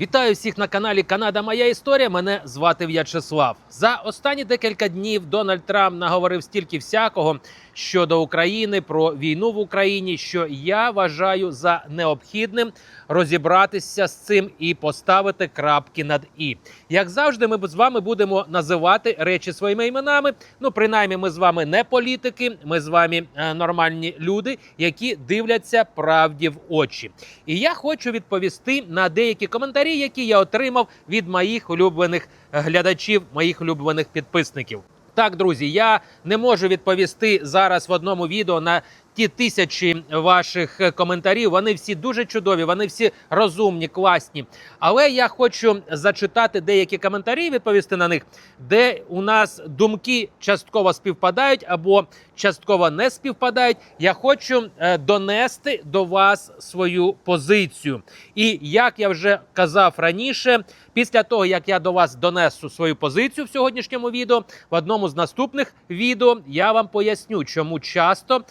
Вітаю всіх на каналі Канада Моя Історія. Мене звати В'ячеслав. За останні декілька днів Дональд Трамп наговорив стільки всякого щодо України про війну в Україні, що я вважаю за необхідним розібратися з цим і поставити крапки над і. Як завжди, ми з вами будемо називати речі своїми іменами. Ну, принаймні, ми з вами не політики, ми з вами е, нормальні люди, які дивляться правді в очі. І я хочу відповісти на деякі коментарі, які я отримав від моїх улюблених глядачів, моїх улюблених підписників. Так, друзі, я не можу відповісти зараз в одному відео на ті тисячі ваших коментарів. Вони всі дуже чудові, вони всі розумні, класні. Але я хочу зачитати деякі коментарі, відповісти на них, де у нас думки частково співпадають або частково не співпадають. Я хочу е, донести до вас свою позицію. І як я вже казав раніше, після того як я до вас донесу свою позицію в сьогоднішньому відео, в одному з наступних відео я вам поясню, чому часто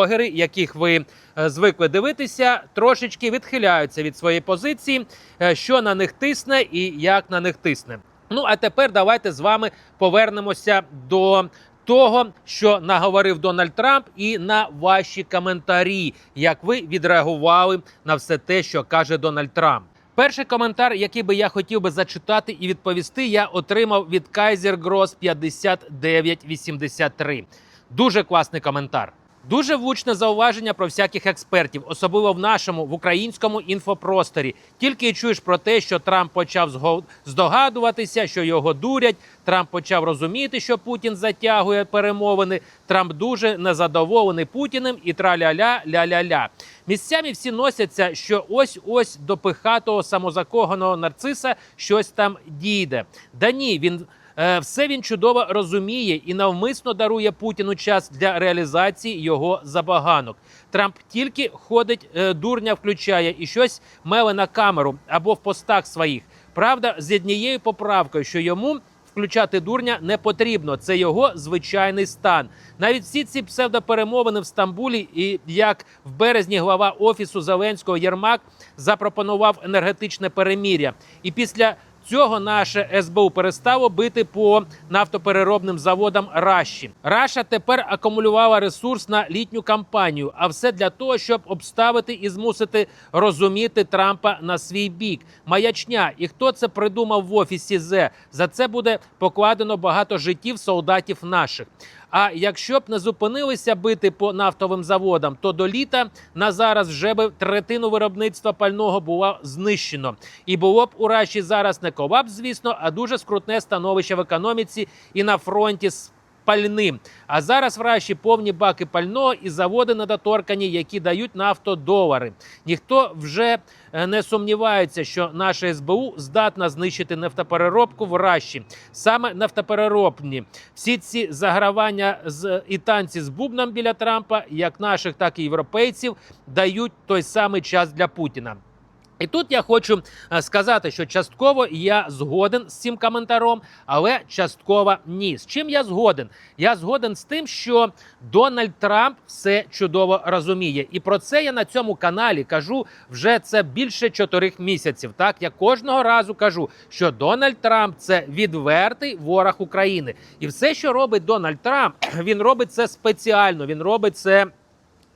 блогери, яких ви е, звикли дивитися, трошечки відхиляються від своєї позиції, е, що на них тисне і як на них тисне. Ну а тепер давайте з вами повернемося до того, що наговорив Дональд Трамп, і на ваші коментарі, як ви відреагували на все те, що каже Дональд Трамп. Перший коментар, який би я хотів би зачитати і відповісти, я отримав від Kaiser Gross 5983. Дуже класний коментар. Дуже влучне зауваження про всяких експертів, особливо в нашому в українському інфопросторі. Тільки чуєш про те, що Трамп почав здогадуватися, що його дурять. Трамп почав розуміти, що Путін затягує перемовини. Трамп дуже незадоволений Путіним і траля-ля, ля-ля-ля. Місцями всі носяться, що ось ось до пихатого самозакоханого нарциса щось там дійде. Да ні, він. Е, Все він чудово розуміє і навмисно дарує Путіну час для реалізації його забаганок. Трамп тільки ходить, е, дурня включає і щось меле на камеру або в постах своїх. Правда, з однією поправкою, що йому включати дурня не потрібно. Це його звичайний стан. Навіть всі ці псевдоперемовини в Стамбулі, і як в березні глава офісу Зеленського Єрмак запропонував енергетичне переміря. І після Цього наше СБУ перестало бити по нафтопереробним заводам Раші. Раша тепер акумулювала ресурс на літню кампанію, а все для того, щоб обставити і змусити розуміти Трампа на свій бік. Маячня, і хто це придумав в офісі З за це буде покладено багато життів солдатів наших. А якщо б не зупинилися бити по нафтовим заводам, то до літа на зараз вже би третину виробництва пального було знищено. І було б у Раші зараз не колапс, звісно, а дуже скрутне становище в економіці і на фронті з пальним. А зараз в Раші повні баки пального і заводи недоторкані, які дають нафтодолари. Ніхто вже е, не сумнівається, що наша СБУ здатна знищити нафтопереробку в Раші. Саме нафтопереробні. Всі ці загравання з і танці з бубном біля Трампа, як наших, так і європейців, дають той самий час для Путіна. І тут я хочу е, сказати, що частково я згоден з цим коментаром, але частково ні. З чим я згоден? Я згоден з тим, що Дональд Трамп все чудово розуміє, і про це я на цьому каналі кажу вже це більше чотирьох місяців. Так я кожного разу кажу, що Дональд Трамп це відвертий ворог України, і все, що робить Дональд Трамп, він робить це спеціально. Він робить це.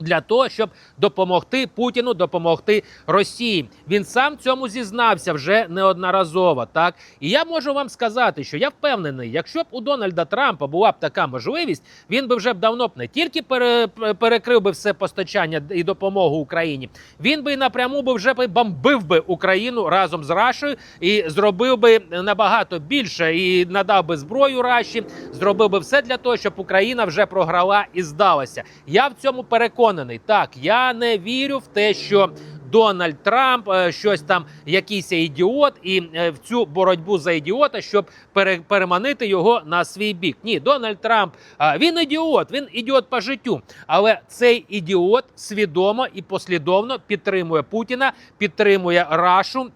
Для того щоб допомогти Путіну, допомогти Росії, він сам цьому зізнався вже неодноразово. Так і я можу вам сказати, що я впевнений, якщо б у Дональда Трампа була б така можливість, він би вже б давно б не тільки пере, перекрив би все постачання і допомогу Україні, він би і напряму би вже бомбив би Україну разом з Рашою і зробив би набагато більше і надав би зброю Раші, зробив би все для того, щоб Україна вже програла і здалася. Я в цьому переконаний. Так, я не вірю в те, що Дональд Трамп е, щось там, якийсь ідіот, і е, в цю боротьбу за ідіота, щоб пере, переманити його на свій бік. Ні, Дональд Трамп він ідіот, він ідіот по життю. Але цей ідіот свідомо і послідовно підтримує Путіна, підтримує Рашу.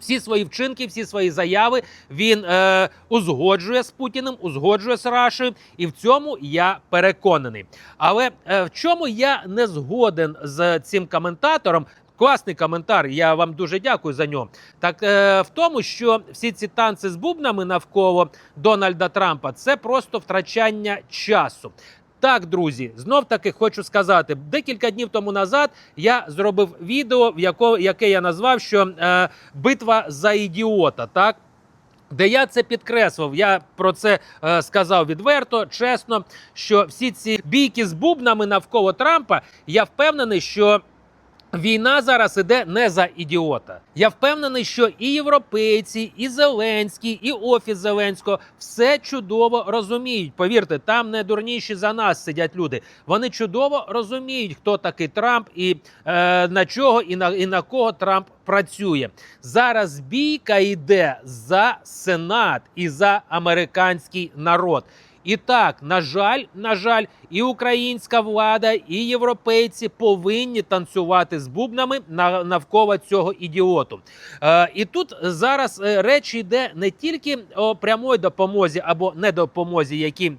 Всі свої вчинки, всі свої заяви він е, узгоджує з Путіним, узгоджує з Рашею, і в цьому я переконаний. Але е, в чому я не згоден з цим коментатором? Класний коментар. Я вам дуже дякую за нього. Так е, в тому, що всі ці танці з бубнами навколо Дональда Трампа це просто втрачання часу. Так, друзі, знов таки хочу сказати, декілька днів тому назад я зробив відео, в яко, яке я назвав що е, битва за ідіота. Так. Де я це підкреслив, я про це е, сказав відверто, чесно, що всі ці бійки з бубнами навколо Трампа, я впевнений, що Війна зараз іде не за ідіота. Я впевнений, що і європейці, і Зеленський, і офіс Зеленського все чудово розуміють. Повірте, там не дурніші за нас сидять люди. Вони чудово розуміють, хто такий Трамп і е, на чого і на, і на кого Трамп працює. Зараз бійка йде за Сенат і за американський народ. І так, на жаль, на жаль, і українська влада, і європейці повинні танцювати з бубнами на- навколо цього ідіоту. Е, і тут зараз е, речі йде не тільки о прямої допомозі або недопомозі, які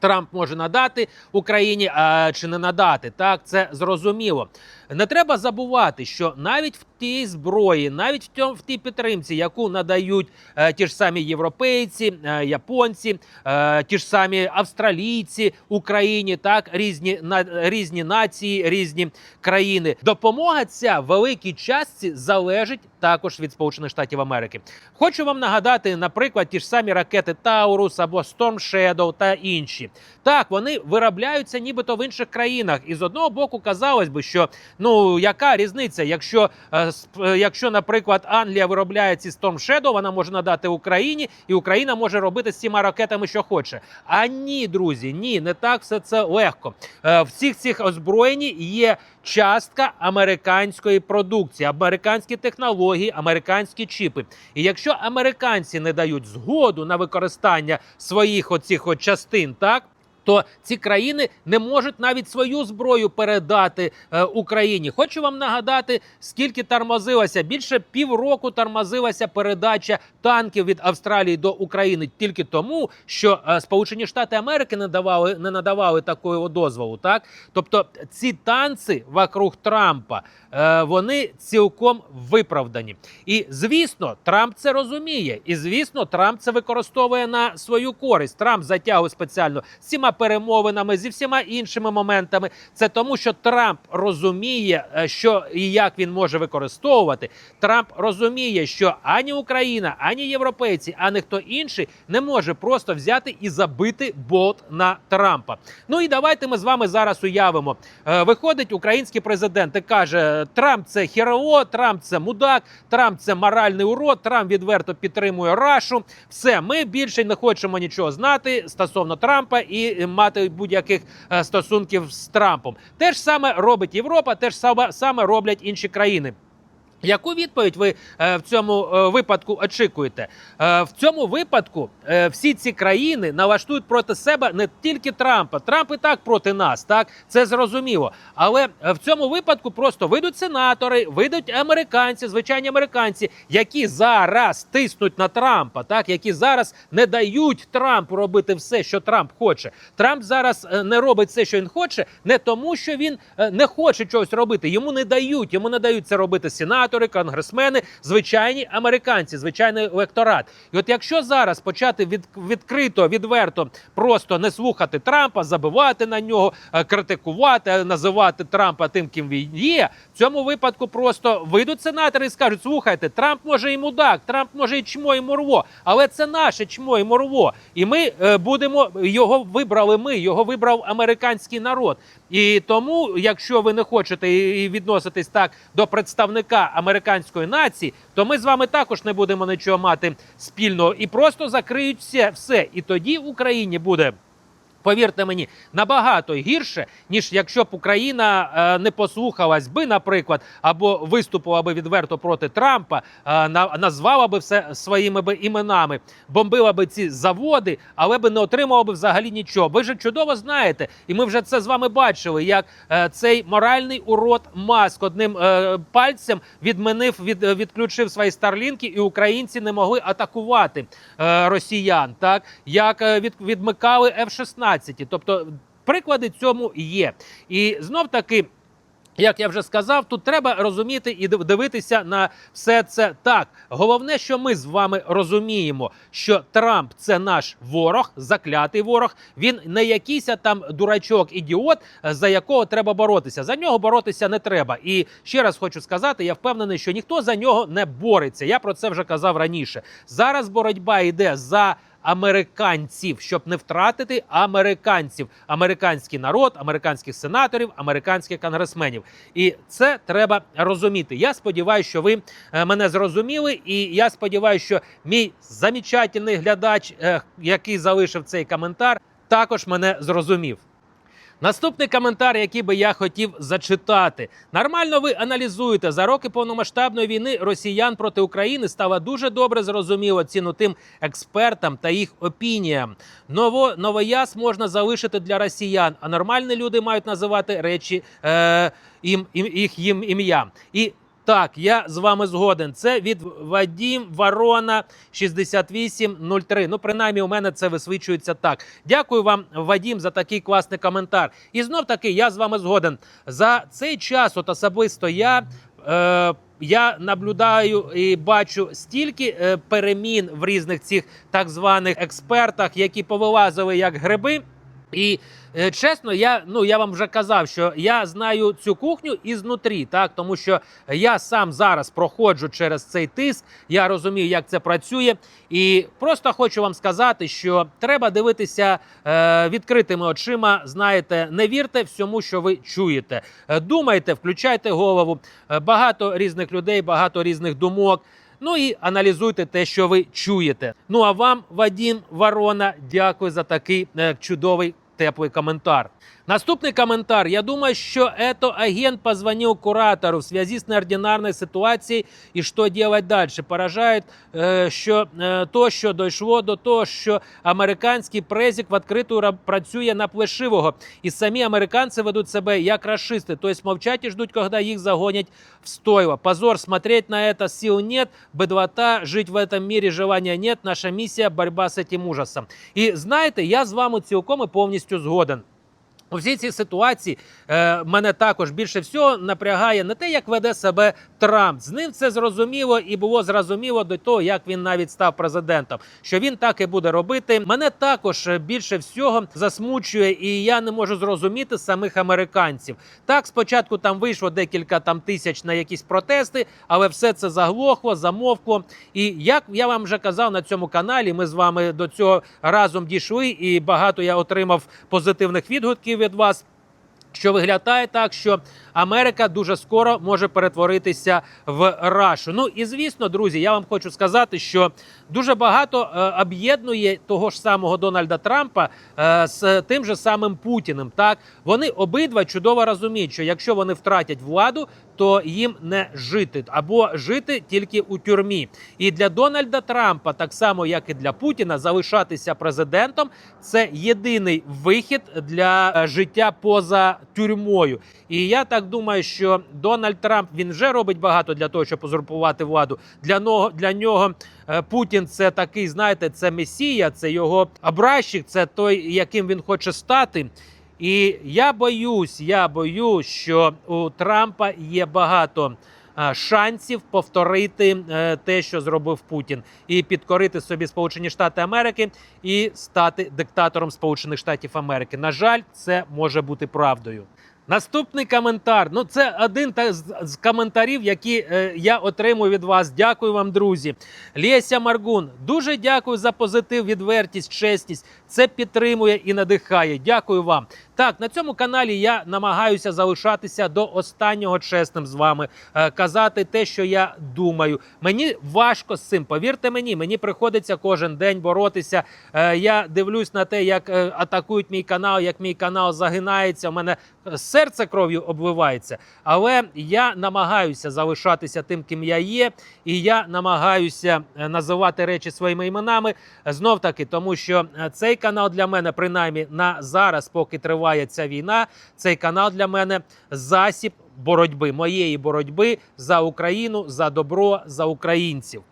Трамп може надати Україні а, чи не надати. Так, це зрозуміло. Не треба забувати, що навіть в тій зброї, навіть в тьому в тій підтримці, яку надають е, ті ж самі європейці, е, японці, е, ті ж самі австралійці Україні, так різні на різні нації, різні країни. Допомога ця в великій частці залежить також від Сполучених Штатів Америки. Хочу вам нагадати, наприклад, ті ж самі ракети Таурус або Storm Shadow та інші. Так, вони виробляються нібито в інших країнах. І з одного боку, казалось би, що ну яка різниця, якщо, е, е, якщо, наприклад, Англія виробляє ці Storm Shadow, вона може надати Україні, і Україна може робити з цими ракетами, що хоче. А ні, друзі, ні, не так все це легко. Е, В всіх цих озброєнні є частка американської продукції, американські технології, американські чіпи. І якщо американці не дають згоду на використання своїх оцих от частин, так. То ці країни не можуть навіть свою зброю передати е, Україні. Хочу вам нагадати, скільки тормозилося. Більше півроку тормозилася передача танків від Австралії до України тільки тому, що е, Сполучені Штати Америки не давали, не надавали такого дозволу. Так, тобто ці танці вокруг Трампа е, вони цілком виправдані. І звісно, Трамп це розуміє. І звісно, Трамп це використовує на свою користь. Трамп затягує спеціально цими перемовинами, зі всіма іншими моментами. Це тому, що Трамп розуміє, е, що і як він може використовувати. Трамп розуміє, що ані Україна, ані європейці, ані хто інший не може просто взяти і забити болт на Трампа. Ну і давайте ми з вами зараз уявимо. Е, Виходить український президент і каже: Трамп це херо, Трамп це мудак, Трамп це моральний урод, Трамп відверто підтримує Рашу. Все, ми більше не хочемо нічого знати стосовно Трампа і мати будь-яких е, стосунків з Трампом. Те ж саме робить Європа, те ж саме, саме роблять інші країни. Яку відповідь ви е, в цьому е, випадку очікуєте? Е, в цьому випадку е, всі ці країни налаштують проти себе не тільки Трампа. Трамп і так проти нас, так це зрозуміло. Але е, в цьому випадку просто вийдуть сенатори, вийдуть американці, звичайні американці, які зараз тиснуть на Трампа, так які зараз не дають Трампу робити все, що Трамп хоче. Трамп зараз е, не робить все, що він хоче, не тому, що він е, не хоче чогось робити. Йому не дають, йому не дають це робити сенатори, конгресмени, звичайні американці, звичайний електорат. І от якщо зараз почати від, відкрито, відверто просто не слухати Трампа, забивати на нього, е, критикувати, е, називати Трампа тим, ким він є, в цьому випадку просто вийдуть сенатори і скажуть: слухайте, Трамп може і мудак, Трамп може і чмо, і морво, але це наше чмо і морво. І ми е, будемо його вибрали. Ми його вибрав американський народ. І тому, якщо ви не хочете відноситись так до представника американської нації, то ми з вами також не будемо нічого мати спільного і просто закриють все, все. І тоді в Україні буде. Повірте мені, набагато гірше, ніж якщо б Україна е, не послухалась би, наприклад, або виступила би відверто проти Трампа, е, на, назвала би все своїми би іменами, бомбила би ці заводи, але би не отримала би взагалі нічого. Ви ж чудово знаєте, і ми вже це з вами бачили, як е, цей моральний урод Маск одним е, пальцем відмінив, від, відключив свої старлінки, і українці не могли атакувати росіян, так як е, від, відмикали F-16. Тобто приклади цьому є. І знов таки. Як я вже сказав, тут треба розуміти і дивитися на все це так. Головне, що ми з вами розуміємо, що Трамп це наш ворог, заклятий ворог. Він не якийсь там дурачок, ідіот, за якого треба боротися. За нього боротися не треба. І ще раз хочу сказати: я впевнений, що ніхто за нього не бореться. Я про це вже казав раніше. Зараз боротьба йде за американців, щоб не втратити американців, американський народ, американських сенаторів, американських конгресменів. І це треба розуміти. Я сподіваюся, що ви е, мене зрозуміли, і я сподіваюся, що мій замечательний глядач, е, який залишив цей коментар, також мене зрозумів. Наступний коментар, який би я хотів зачитати. Нормально ви аналізуєте за роки повномасштабної війни росіян проти України стало дуже добре зрозуміло ціну тим експертам та їх опініям. Ново новояз можна залишити для росіян, а нормальні люди мають називати речі е, їм, їм їм ім'я. І так, я з вами згоден. Це від Вадім Ворона 6803. Ну, принаймні, у мене це висвічується так. Дякую вам, Вадім, за такий класний коментар. І знов таки, я з вами згоден. За цей час, от особисто я. Е, я наблюдаю і бачу стільки е, перемін в різних цих так званих експертах, які повилазили як гриби. І е, чесно, я ну я вам вже казав, що я знаю цю кухню ізнутрі, так тому що я сам зараз проходжу через цей тиск, я розумію, як це працює, і просто хочу вам сказати, що треба дивитися е, відкритими очима. Знаєте, не вірте всьому, що ви чуєте. Е, Думайте, включайте голову. Е, Багато різних людей, багато різних думок. Ну і аналізуйте те, що ви чуєте. Ну а вам, Вадім Ворона, дякую за такий е, чудовий теплий коментар. Наступний коментар. Я думаю, що это агент позвонил куратору в связи с неординарной ситуацией и что делать дальше. Поражает, е, що е, то, що дійшло до того, що американський презик в відкриту ра- працює на плешивого, і самі американці ведуть себе як расисти, тобто мовчать і ждуть, коли їх загонять в стойло. Позор, смотреть на это сил нет, бедлота, жить в этом мире желания нет. Наша місія боротьба з цим ужасом. І знаєте, я з вами цілком і повністю згоден. У всій цій ситуації е, мене також більше всього напрягає не те, як веде себе Трамп. З ним це зрозуміло і було зрозуміло до того, як він навіть став президентом. Що він так і буде робити. Мене також е, більше всього засмучує, і я не можу зрозуміти самих американців. Так, спочатку там вийшло декілька там тисяч на якісь протести, але все це заглохло, замовкло. І як я вам вже казав на цьому каналі, ми з вами до цього разом дійшли, і багато я отримав позитивних відгуків від вас. Що виглядає так, що Америка дуже скоро може перетворитися в рашу. Ну і звісно, друзі, я вам хочу сказати, що дуже багато е, об'єднує того ж самого Дональда Трампа е, з тим же самим Путіним. Так вони обидва чудово розуміють, що якщо вони втратять владу, то їм не жити або жити тільки у тюрмі. І для Дональда Трампа, так само як і для Путіна, залишатися президентом це єдиний вихід для е, життя поза тюрмою. І я так думаю, що Дональд Трамп він вже робить багато для того, щоб узурпувати владу. Для нього для нього е, Путін це такий, знаєте, це месія, це його образчик, це той, яким він хоче стати. І я боюсь, я боюсь, що у Трампа є багато шансів повторити е, те, що зробив Путін, і підкорити собі Сполучені Штати Америки і стати диктатором Сполучених Штатів Америки. На жаль, це може бути правдою. Наступний коментар. Ну, це один з коментарів, які е, я отримую від вас. Дякую вам, друзі. Леся Маргун, дуже дякую за позитив, відвертість, чесність. Це підтримує і надихає. Дякую вам. Так, на цьому каналі я намагаюся залишатися до останнього чесним з вами, е, казати те, що я думаю. Мені важко з цим. Повірте мені, мені приходиться кожен день боротися. Е, я дивлюсь на те, як е, атакують мій канал, як мій канал загинається. У мене серце кров'ю обливається. Але я намагаюся залишатися тим, ким я є, і я намагаюся називати речі своїми іменами. Знов таки, тому що цей для мене, принаймні на зараз, поки триває ця війна, цей канал для мене засіб боротьби, моєї боротьби за Україну, за добро, за українців.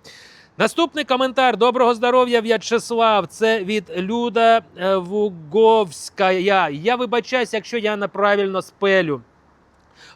Наступний коментар. Доброго здоров'я, В'ячеслав. Це від Люда е, Вуговська. Я вибачаюсь, якщо я неправильно спелю.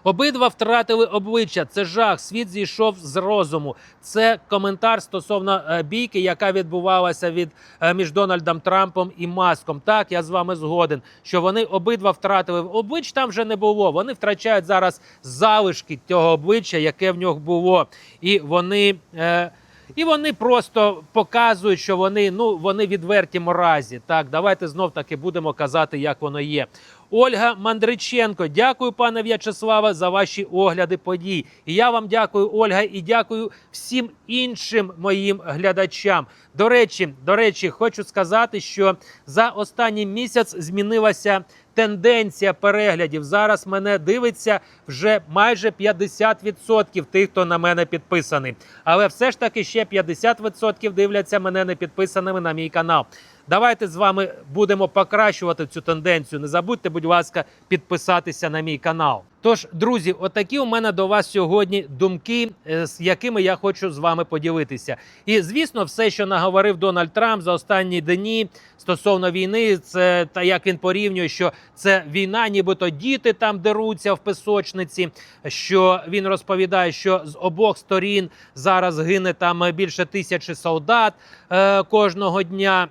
Обидва втратили обличчя. Це жах. Світ зійшов з розуму. Це коментар стосовно е, бійки, яка відбувалася від е, між Дональдом Трампом і Маском. Так, я з вами згоден, що вони обидва втратили облич. Там вже не було. Вони втрачають зараз залишки того обличчя, яке в нього було, і вони. Е, і вони просто показують, що вони ну вони відверті мразі. Так, давайте знов таки будемо казати, як воно є. Ольга Мандриченко, дякую, пане В'ячеславе, за ваші огляди подій. І я вам дякую, Ольга, і дякую всім іншим моїм глядачам. До речі, до речі, хочу сказати, що за останній місяць змінилася тенденція переглядів. Зараз мене дивиться вже майже 50% тих, хто на мене підписаний. Але все ж таки ще 50% дивляться мене не підписаними на мій канал. Давайте з вами будемо покращувати цю тенденцію. Не забудьте, будь ласка, підписатися на мій канал. Тож, друзі, отакі у мене до вас сьогодні думки, е, з якими я хочу з вами поділитися. І звісно, все, що наговорив Дональд Трамп за останні дні стосовно війни, це та як він порівнює, що це війна, нібито діти там деруться в пісочниці. Що він розповідає, що з обох сторін зараз гине там більше тисячі солдат е, кожного дня.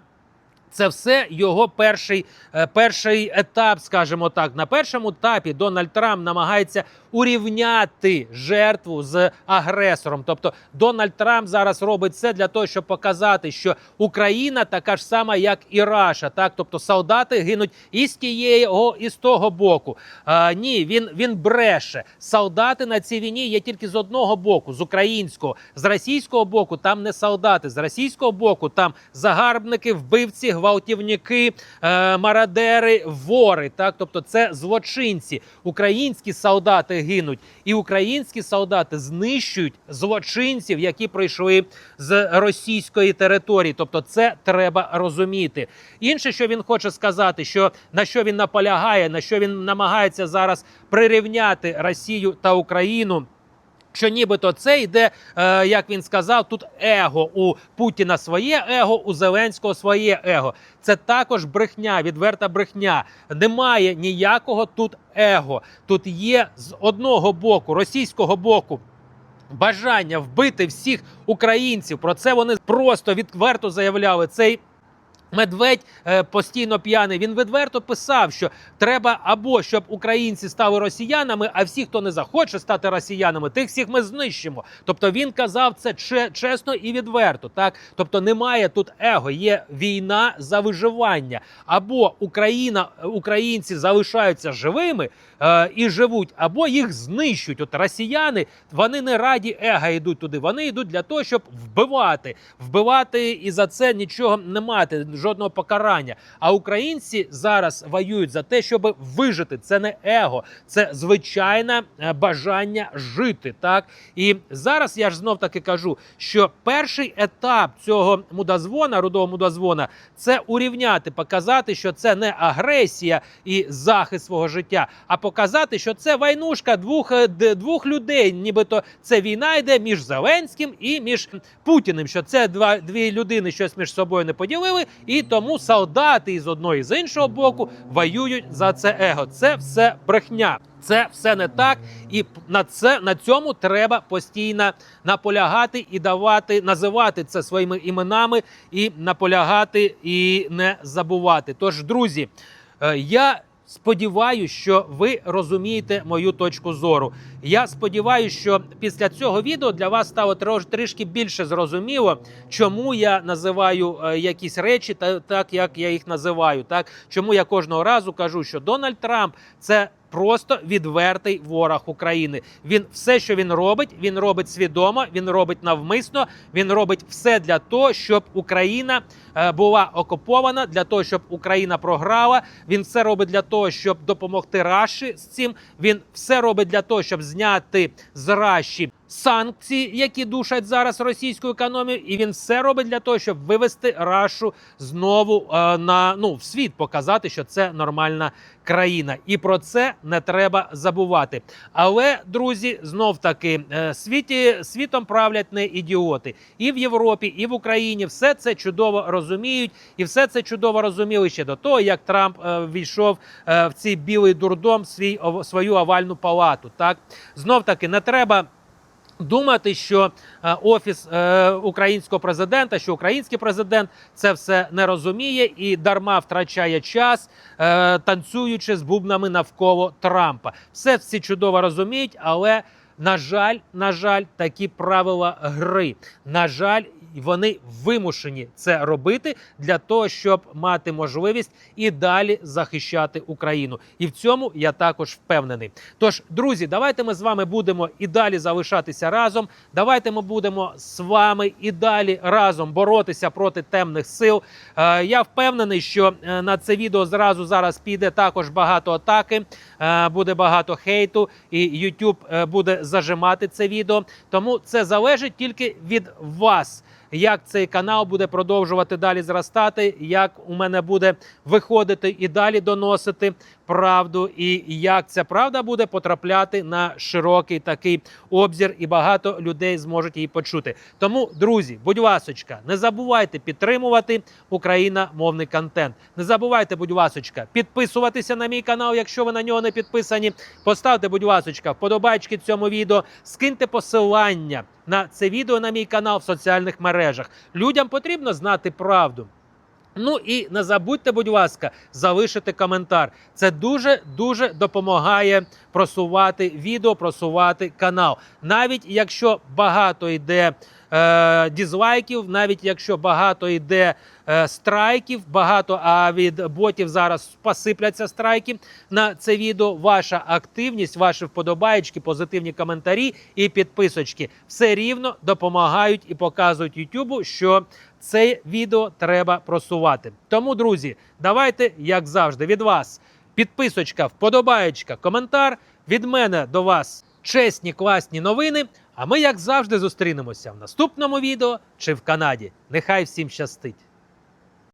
Це все його перший, е, перший етап, скажімо так. На першому етапі Дональд Трамп намагається урівняти жертву з агресором. Тобто Дональд Трамп зараз робить все для того, щоб показати, що Україна така ж сама, як і Раша. Так, тобто солдати гинуть і з тієї, і з того боку. А, ні, він, він бреше. Солдати на цій війні є тільки з одного боку, з українського, з російського боку. Там не солдати, з російського боку там загарбники, вбивці, гвалтівники, е, марадери, вори. Так, тобто це злочинці. Українські солдати гинуть, і українські солдати знищують злочинців, які прийшли з російської території. Тобто, це треба розуміти. Інше, що він хоче сказати, що на що він наполягає, на що він намагається зараз прирівняти Росію та Україну. Що нібито це йде, е, як він сказав, тут его у Путіна своє его, у Зеленського своє его. Це також брехня, відверта брехня. Немає ніякого тут его. Тут є з одного боку, російського боку. Бажання вбити всіх українців. Про це вони просто відверто заявляли. Цей Медведь е, постійно п'яний. Він відверто писав, що треба або щоб українці стали росіянами, а всі, хто не захоче стати росіянами, тих всіх ми знищимо. Тобто він казав це чесно і відверто. Так, тобто немає тут его, є війна за виживання. Або Україна, українці залишаються живими е, і живуть, або їх знищують. От росіяни вони не раді ега йдуть туди. Вони йдуть для того, щоб вбивати, вбивати і за це нічого не мати жодного покарання. А українці зараз воюють за те, щоб вижити. Це не его, це звичайне е, бажання жити. Так і зараз я ж знов таки кажу, що перший етап цього мудозвона, рудого мудозвона, це урівняти, показати, що це не агресія і захист свого життя, а показати, що це войнушка двох, е, двох людей. Нібито це війна йде між Зеленським і між Путіним. Що це два дві людини щось між собою не поділили, і тому солдати із одного і з іншого боку воюють за це его. Це все брехня. Це все не так, і на це на цьому треба постійно наполягати і давати, називати це своїми іменами, і наполягати і не забувати. Тож, друзі, е, я сподіваюся, що ви розумієте мою точку зору. Я сподіваюся, що після цього відео для вас стало трішки більше зрозуміло, чому я називаю е, якісь речі та так, як я їх називаю. Так чому я кожного разу кажу, що Дональд Трамп це. Просто відвертий ворог України. Він все, що він робить, він робить свідомо, він робить навмисно. Він робить все для того, щоб Україна е, була окупована, для того, щоб Україна програла. Він все робить для того, щоб допомогти Раші з цим. Він все робить для того, щоб зняти з санкції, які душать зараз російську економію, і він все робить для того, щоб вивести Рашу знову е, на ну в світ, показати, що це нормальна країна, і про це не треба забувати. Але друзі, знов таки е, світі світом правлять не ідіоти, і в Європі, і в Україні все це чудово розуміють, і все це чудово розуміли ще до того, як Трамп е, війшов е, в цей білий дурдом свій ов- свою овальну палату. Так знов таки не треба. Думати, що е, офіс е, українського президента, що український президент це все не розуміє і дарма втрачає час, е, танцюючи з бубнами навколо Трампа. Все всі чудово розуміють, але на жаль, на жаль, такі правила гри. На жаль, вони вимушені це робити для того, щоб мати можливість і далі захищати Україну. І в цьому я також впевнений. Тож, друзі, давайте ми з вами будемо і далі залишатися разом. Давайте ми будемо з вами і далі разом боротися проти темних сил. Е, я впевнений, що е, на це відео зразу зараз піде також багато атаки, буде багато хейту, і YouTube е, буде зажимати це відео. Тому це залежить тільки від вас. Як цей канал буде продовжувати далі зростати, як у мене буде виходити і далі доносити правду, і як ця правда буде потрапляти на широкий такий обзір, і багато людей зможуть її почути. Тому, друзі, будь ласочка, не забувайте підтримувати україномовний контент. Не забувайте, будь ласочка, підписуватися на мій канал, якщо ви на нього не підписані. Поставте, будь ласочка, вподобайки цьому відео, скиньте посилання на це відео на мій канал в соціальних мережах. Людям потрібно знати правду. Ну і не забудьте, будь ласка, залишити коментар. Це дуже дуже допомагає просувати відео, просувати канал. Навіть якщо багато йде е, дізлайків, навіть якщо багато йде е, страйків, багато а від ботів зараз посипляться страйки на це відео. Ваша активність, ваші вподобаєчки, позитивні коментарі і підписочки все рівно допомагають і показують Ютубу, що це відео треба просувати. Тому, друзі, давайте, як завжди, від вас підписочка, вподобаєчка, коментар. Від мене до вас чесні, класні новини. А ми, як завжди, зустрінемося в наступному відео чи в Канаді. Нехай всім щастить!